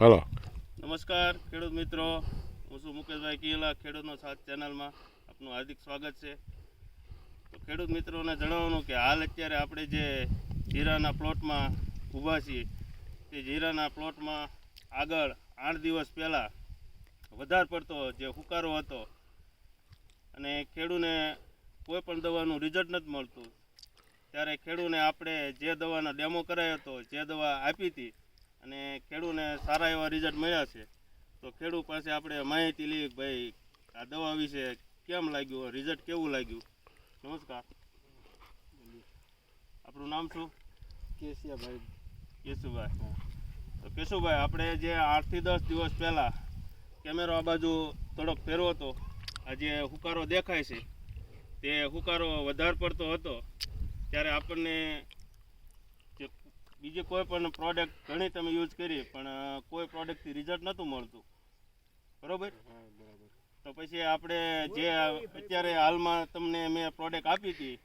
હાલો. નમસ્કાર, ખેડૂત મિત્રો. હું છું મુકેશભાઈ કિલા ખેડૂતનો સાથ ચેનલમાં. આપનું હાર્દિક સ્વાગત છે. તો ખેડૂત મિત્રોને જણાવવાનું કે હાલ અત્યારે આપણે જે જીરાના પ્લોટમાં ઊભા છીએ, તે જીરાના પ્લોટમાં આગળ આઠ દિવસ પહેલાં વધારે પડતો જે હુકારો હતો અને ખેડૂને કોઈ પણ દવાનું રિઝલ્ટ નથી મળતું. ત્યારે ખેડૂને આપણે જે દવાનો ડેમો કરાયો હતો, જે દવા આપી હતી અને ખેડૂને સારા એવા રિઝલ્ટ મળ્યા છે. તો ખેડૂત પાસે આપણે માહિતી લઈએ કે ભાઈ આ દવા વિશે કેમ લાગ્યું રિઝલ્ટ કેવું લાગ્યું? નમસ્કાર. આપણું નામ શું? કેશિયાભાઈ કેશુભાઈ. તો કેશુભાઈ આપણે જે આઠથી દસ દિવસ પહેલાં કેમેરો આ બાજુ થોડોક ફેરવો હતો. આજે હુકારો દેખાય છે તે હુકારો વધારે પડતો હતો. ત્યારે આપણને બીજી કોઈ પણ પ્રોડક્ટ ઘણી તમે યુઝ કરી પણ કોઈ પ્રોડક્ટથી રિઝલ્ટ નહોતું મળતું. બરોબર? બરાબર. તો પછી આપણે જે અત્યારે હાલમાં તમને મેં પ્રોડક્ટ આપી હતી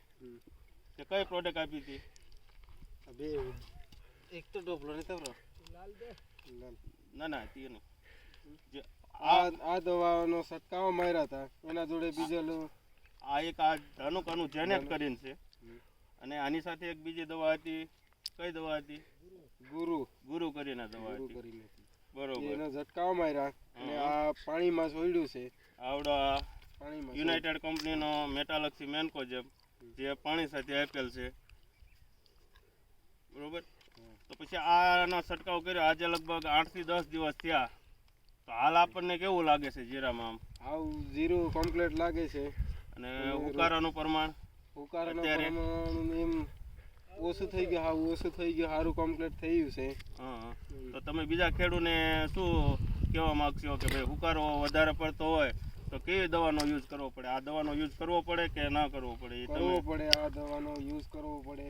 તે કઈ પ્રોડક્ટ આપી હતી? બે એક તો ડોપલો ને તવરો. ના ના તે નહીં જે આ આ દવાનો છંટકાવ માર્યા હતા. એના જોડે બીજેલું આ એક આ ધનુકાનું જેનેટ કરીને છે. અને આની સાથે એક બીજી દવા હતી કઈ દવા હતી? ગુરુ. ગુરુ કરીને દવા ગુરુ હતી. કરીને બરોબર. એનો ઝટકાવ માર્યા અને આ પાણીમાં છોડ્યું છે. આવડા પાણીમાં યુનાઇટેડ કંપનીનો મેટાલક્સી મેનકો જે પાણી સાથે આપેલ છે. બરોબર? તો પછી આનો છંટકાવ કર્યો. આજે લગભગ આઠથી દસ દિવસ થયા. તો હાલ આપણને કેવું લાગે છે જીરામાં આમ? આવું જીરું કમ્પ્લીટ લાગે છે. અને ઉકારાનું પ્રમાણ ઉકારાનું પ્રમાણ એમ ઓછું થઈ ગયું હા ઓછું થઈ ગયું સારું કમ્પ્લીટ થયું છે. હા હા. તો તમે બીજા ખેડૂને શું કહેવા માગશો કે ભાઈ હુકારો વધારે પડતો હોય તો કેવી દવાનો યુઝ કરવો પડે? આ દવાનો યુઝ કરવો પડે કે ના કરવો પડે? કરવો પડે આ દવાનો યુઝ કરવો પડે.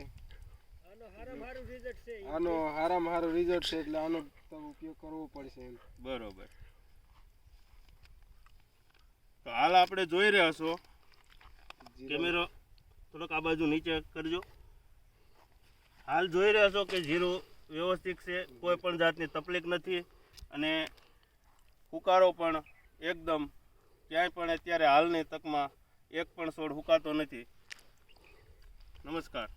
આનો હારામાં હારો રિઝલ્ટ છે એટલે આનો તો ઉપયોગ કરવો પડશે બરોબર. તો હાલ આપણે જોઈ રહ્યા છો. કેમેરો થોડોક આ બાજુ નીચે કરજો. હાલ જોઈ રહ્યા છો કે જીરું વ્યવસ્થિત છે, કોઈ પણ જાતની તકલીફ નથી અને હુકારો પણ એકદમ ક્યાંય પણ અત્યારે હાલની તકમાં એક પણ છોડ હુકાતો નથી. નમસ્કાર.